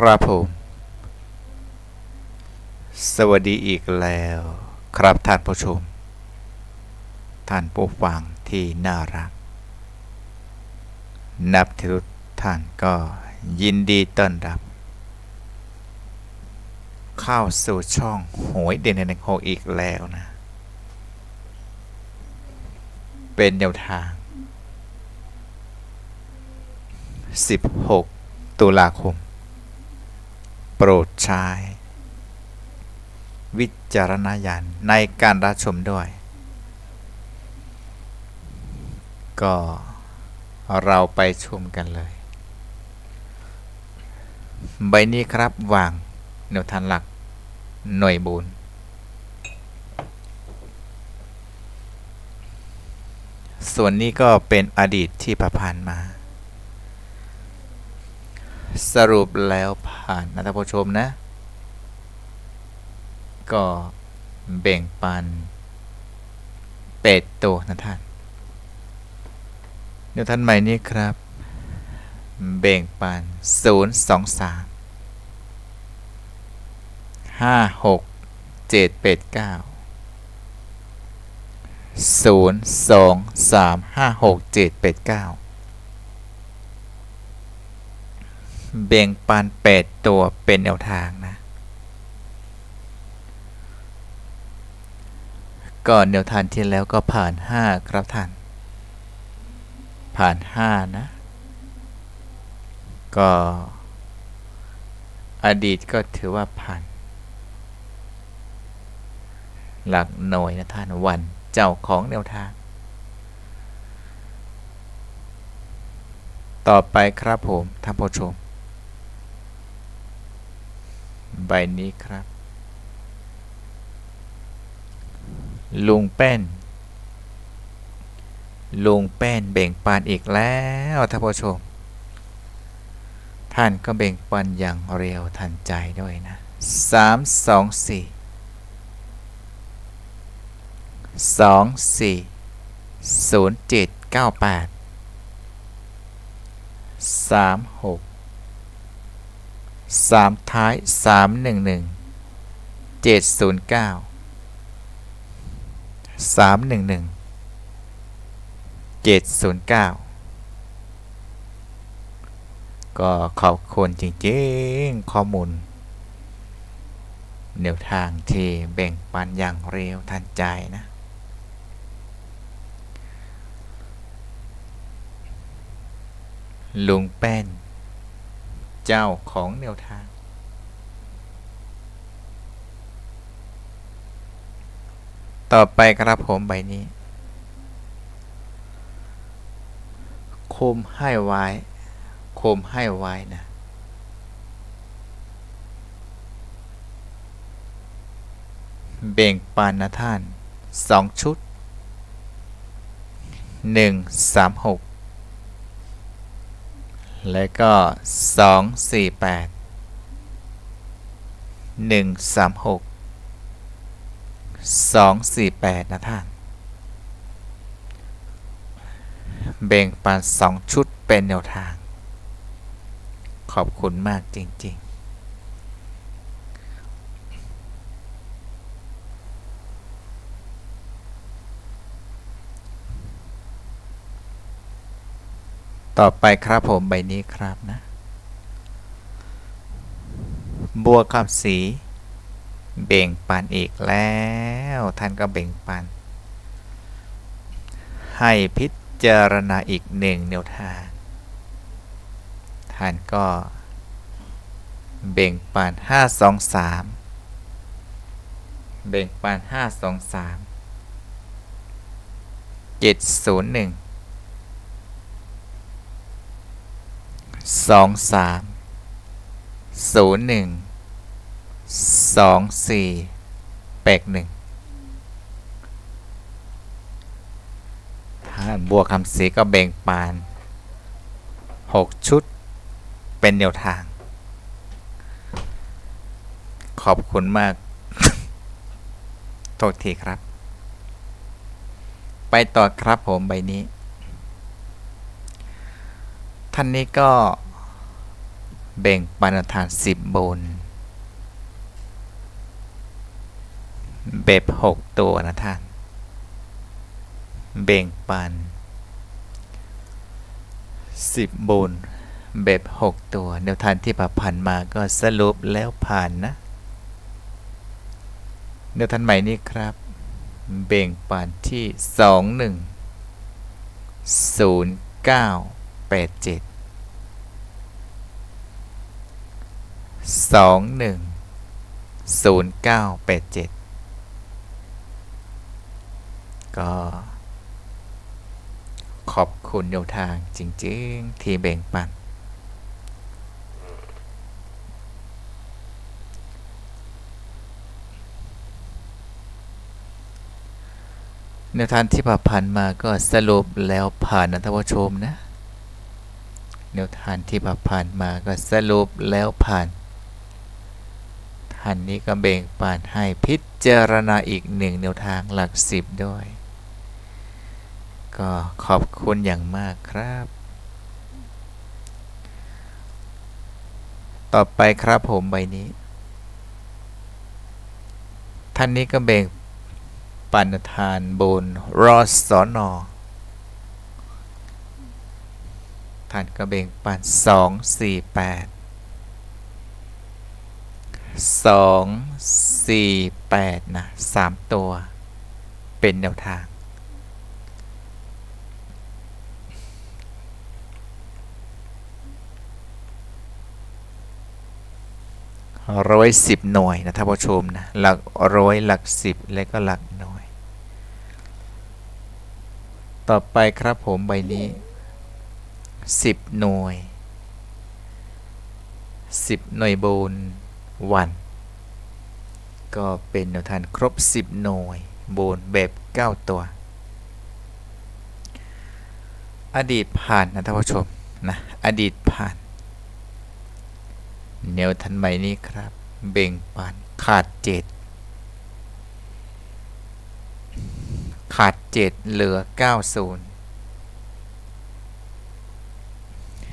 ครับผม สวัสดีอีกแล้ว ครับท่านผู้ชม ท่านผู้ฟังที่น่ารัก นับถือทุกท่านก็ยินดีต้อนรับ เข้าสู่ช่องหวยเด่นในโคอีกแล้วนะ เป็นแนวทาง 16 ตุลาคม โปรดใช้ วิจารณญาณในการรับชมด้วย ก็เราไปชมกันเลย ใบนี้ครับวางแนวทางหลัก หน่วยบุญส่วนนี้ก็เป็นอดีตที่ผ่านมา สรุปแล้วผ่านนะท่านผู้ชมนะ ก็แบ่งปันเป็ดโตวนะท่านเดี๋ยวท่านใหม่นี้ครับ แบ่งปัน0 2 3 5 6 7 8 9 0 2 3 5 6 7 8 9 แบ่งปันเป็ดตัวเป็นแนวทางนะ ก่อนแนวทางที่แล้วก็ผ่าน5ครับท่าน ผ่าน5นะ ก็ อดีตก็ถือว่าผ่าน หลักหน่วยนะท่านวันเจ้าของแนวทางต่อไปครับผมท่านผู้ชม ใบนี้ครับ ลุงแป้น ลุงแป้นเบ่งปันอีกแล้วท่านผู้ชม ท่านก็เบ่งปันอย่างเร็วทันใจด้วยนะสามสองสี่สองสี่ศูนย์เจ็ดเก้าแปดสามหก สามท้ายสามหนึ่งหนึ่งเจ็ดศูนย์เก้าสามหนึ่งหนึ่งเจ็ดศูนย์เก้าก็ขอบคุณจริงๆ ข้อมูลแนวทางที่แบ่งปันอย่างเร็วทันใจนะ ลุงแป้น เจ้าของแนวทาง ต่อไปครับผมใบนี้คมให้ไว้คมให้ไว้นะเบ่งปันนะท่านสองชุดหนึ่งสามหก แล้วก็สองสี่แปดหนึ่งสามหกสองสี่แปดนะท่าน แบ่งปันสองชุดเป็นแนวทาง ขอบคุณมากจริง ๆ ต่อไปครับผมใบนี้ครับนะ บัวคำสี เบ่งปันอีกแล้ว ท่านก็เบ่งปัน ให้พิจารณาอีกหนึ่งแนวทาง ท่านก็ เบ่งปัน5 2 3เบ่งปัน5 2 3 7 0 1 2 3 0 1 2 4 8 1ท่านบัวคำศีก็แบ่งปาน 6 ชุดเป็นแนวทาง ขอบคุณมาก โทษทีครับ ไปต่อครับผมใบนี้ ท่านนี้ก็แบ่งปันแนวทางสิบบนแบบหกตัวนะท่าน แบ่งปันสิบบนแบบหกตัวแนวทางที่ผ่านมาก็สรุปแล้วผ่านนะแนวทางใหม่นี้ครับแบ่งปันที่สองหนึ่งศูนย์เก้า แปดเจ็ดสองหนึ่งศูนย์เก้าแปดเจ็ดก็ ขอบคุณแนวทางจริง ๆ ที่แบ่งปัน แนวทางที่ผ่านมาก็สรุปแล้วผ่านนะท่านผู้ชมนะ แนวทางที่ผ่านมาก็สรุปแล้วผ่านท่านนี้ก็เบ่งปานให้พิจารณาอีกหนึ่งแนวทางหลักสิบด้วย ก็ขอบคุณอย่างมากครับ ต่อไปครับผมใบนี้ ท่านนี้ก็เบ่งปันทานบนรอสอนอ ท่านก็เบ่งปันสองสี่แปดสองสี่แปดนะสามตัว เป็นแนวทาง ร้อยสิบหน่วยนะท่านผู้ชมนะ หลักร้อยหลักสิบและก็หลักหน่วย ต่อไปครับผมใบนี้ สิบหน่วยสิบหน่วยบนวัน ก็เป็นแนวทางครบ 10 หน่วยบนแบบ 9 ตัว อดีตผ่านนะท่านผู้ชมนะอดีตผ่านแนวทันใหม่นี้ครับ เบ่งปานขาดเจ็ดขาดเจ็ดเหลือ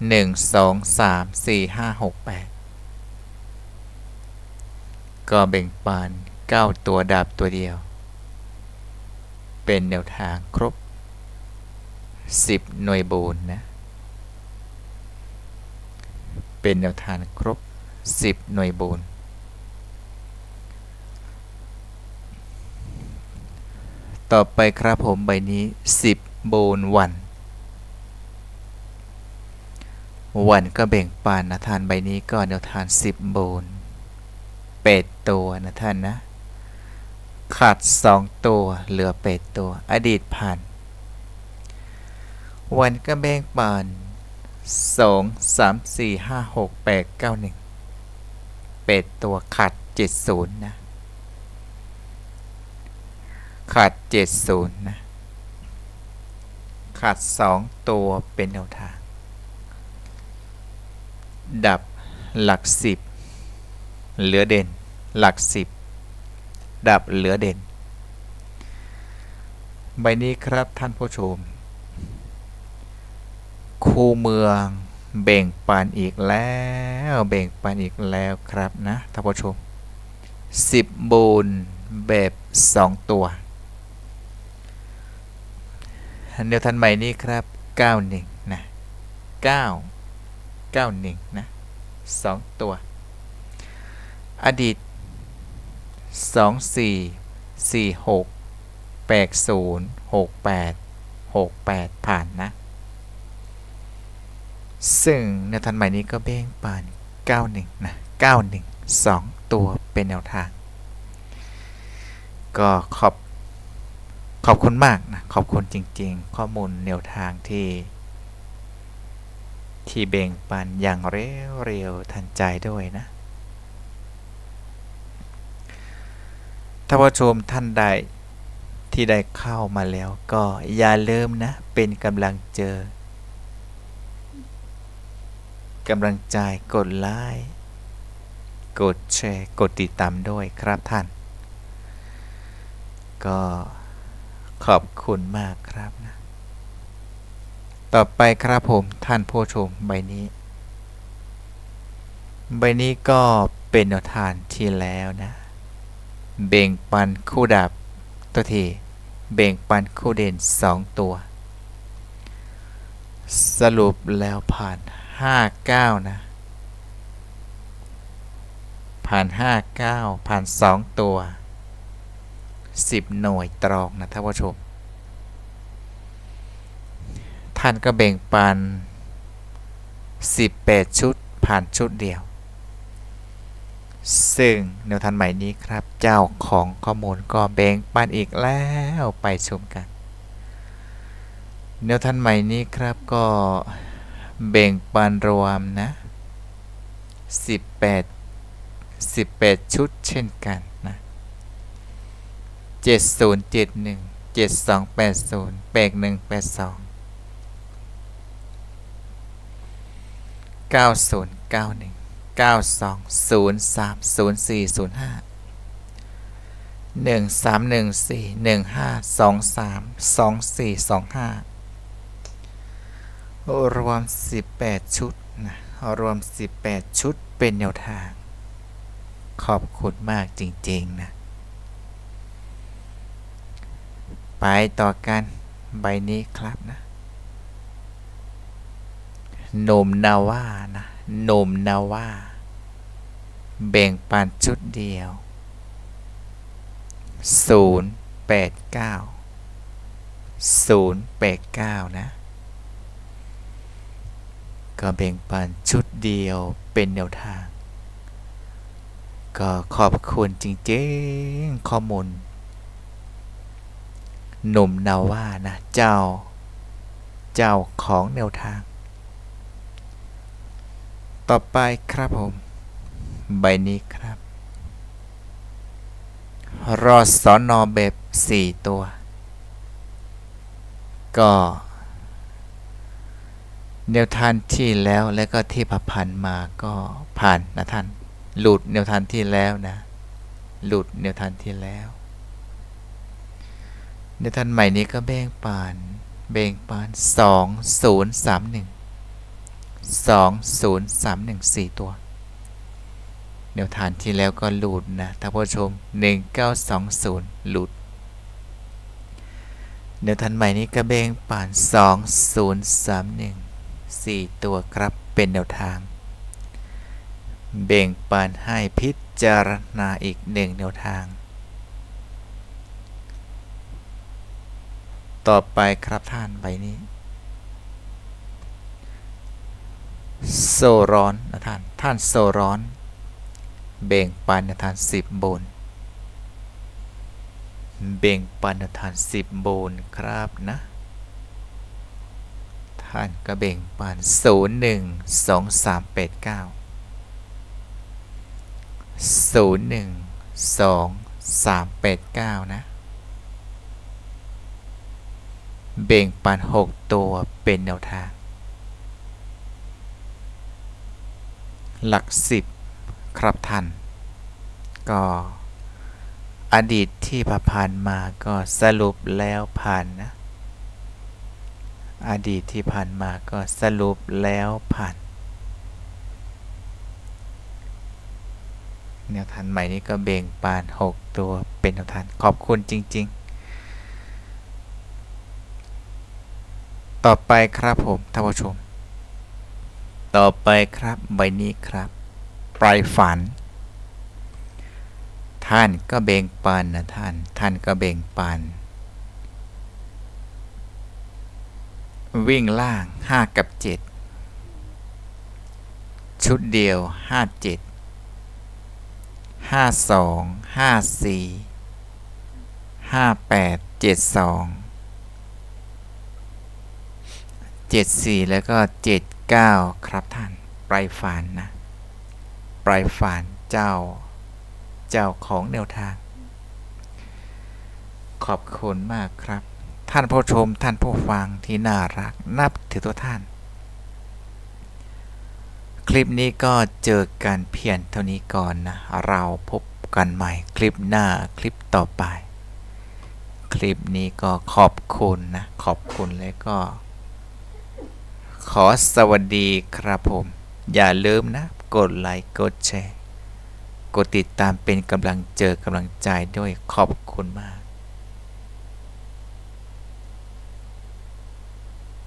90 1 2 3 4 5 6 8ก็แบ่งปาน9ตัวดาบตัวเดียว เป็นแนวทางครบ10หน่วยโบนนะ เป็นแนวทางครบ10หน่วยโบนต่อไปครับผมใบนี้10โบนวัน วันก็แบ่งปานนะทานใบนี้ก็แนวทาง10โบนเป็ดตัวนะท่านนะ ขาดสองตัวเหลือเป็ดตัว อดีตผ่าน วันก็แบ่งปานสองสามสี่ห้าหกแปดเก้าหนึ่งเป็ดตัวขาดเจ็ดศูนย์นะ ขาดเจ็ดศูนย์นะ ขาดสองตัวเป็นแนวทาง ดับหลักสิบเหลือเด่น หลักสิบดับเหลือเด่น ใบนี้ครับท่านผู้ชม คูเมืองเบ่งปันอีกแล้วเบ่งปันอีกแล้วครับนะท่านผู้ชมสิบบูนแบบสองตัวเดียวทันใหม่นี้ครับเก้าหนึ่งนะเก้าเก้าหนึ่งนะสองตัว อดีตสองสี่สี่หกแปดศูนย์หกแปดหกแปดผ่านนะ ซึ่งแนวทางใหม่นี้ก็เบ้งปาน 91 นะ 91 2 ตัวเป็นแนวทาง ก็ขอบขอบคุณมากนะ ขอบคุณจริง ๆ ข้อมูลแนวทางที่ ที่เบ่งปันอย่างเร็วๆทันใจด้วยนะถ้าผู้ชมท่านใดที่ได้เข้ามาแล้วก็อย่าลืมนะ เป็นกำลังเจอกำลังใจกดไลค์กดแชร์กดติดตามด้วยครับท่าน ก็ขอบคุณมากครับนะ ต่อไปครับผมท่านผู้ชมใบนี้ ใบนี้ก็เป็นทางที่แล้วนะ เบ่งปันคู่ดับตัวทีเบ่งปันคู่เด่น 2 ตัว สรุปแล้วผ่าน 59 นะ ผ่าน 59 ผ่าน 2 ตัว 10 หน่วยตรองนะท่านผู้ชม ท่านก็เบ่งปัน 18 ชุดผ่านชุดเดียว ซึ่งแนวทางใหม่นี้ครับ เจ้าของข้อมูลก็แบ่งปันอีกแล้วไปชมกัน แนวทางใหม่นี้ครับก็แบ่งปันรวมนะ 18 18 ชุดเช่นกันนะ 7071 7280 8182 9091 92 03 04 05 1314 1523 2425 รวม 18 ชุดนะรวม 18 ชุดเป็นแนวทาง ขอบคุณมากจริง ๆ นะ ไปต่อกันใบนี้ครับนะ หนมนาว่านะหนมนาว่าแบ่งปันชุดเดียว 089 089 นะ ก็แบ่งปันชุดเดียวเป็นแนวทาง ก็ขอบคุณจริงๆ ข้อมูลหนุ่มนาว่านะ เจ้า เจ้าของแนวทาง ต่อไปครับผม ใบนี้ครับ รอสอนอแบบ 4 ตัว ก็แนวทางที่แล้วและก็ที่ผ่านมาก็ผ่านนะท่าน หลุดแนวทางที่แล้วนะ หลุดแนวทางที่แล้วแนวทางใหม่นี้ก็แบ่งปาน แบ่งปานสองศูนย์สามหนึ่ง 2031 4 ตัวแนวทางที่แล้วก็หลุดนะท่านผู้ชม 1920 หลุดแนวทางใหม่นี้ก็แบ่งปาน 2031 4 ตัวครับเป็นแนวทาง เบ่งปันให้พิจารณาอีกหนึ่งแนวทาง ต่อไปครับท่านใบนี้ โซร้อนนะท่าน ท่านโซร้อน เบ่งปันนะท่านสิบบนเบ่งปันนะท่านสิบโบนครับนะ ท่านก็เบ่งปันศูนย์หนึ่งสองสามแปดเก้าศูนย์หนึ่งสองสามแปดเก้านะ เบ่งปันหกตัวเป็นแนวทาง หลักสิบครับท่าน ก็อดีตที่ผ่านมาก็สรุปแล้วผ่านนะ อดีตที่ผ่านมาก็สรุปแล้วผ่านแนวทางใหม่นี้ก็เบ่งปาน 6 ตัวเป็นแนวทางขอบคุณจริง ๆ ต่อไปครับผมท่านผู้ชม ต่อไปครับใบนี้ครับ ปลายฝัน ท่านก็เบ่งปันนะท่าน ท่านก็เบ่งปัน วิ่งล่าง 5 กับ 7 ชุดเดียว 5 7 5 2 5 4 5 8 7 2 7 4 แล้วก็ 7 9 ครับท่านปลายฝานนะปลายฝานเจ้า เจ้าของแนวทาง ขอบคุณมากครับ ท่านผู้ชมท่านผู้ฟังที่น่ารักนับถือตัวท่าน คลิปนี้ก็เจอกันเพียงเท่านี้ก่อนนะ เราพบกันใหม่คลิปหน้าคลิปต่อไป คลิปนี้ก็ขอบคุณนะ ขอบคุณและก็ ขอสวัสดีครับผม อย่าลืมนะ กดไลค์กดแชร์ กดติดตามเป็นกำลังเจอกำลังใจด้วยขอบคุณมาก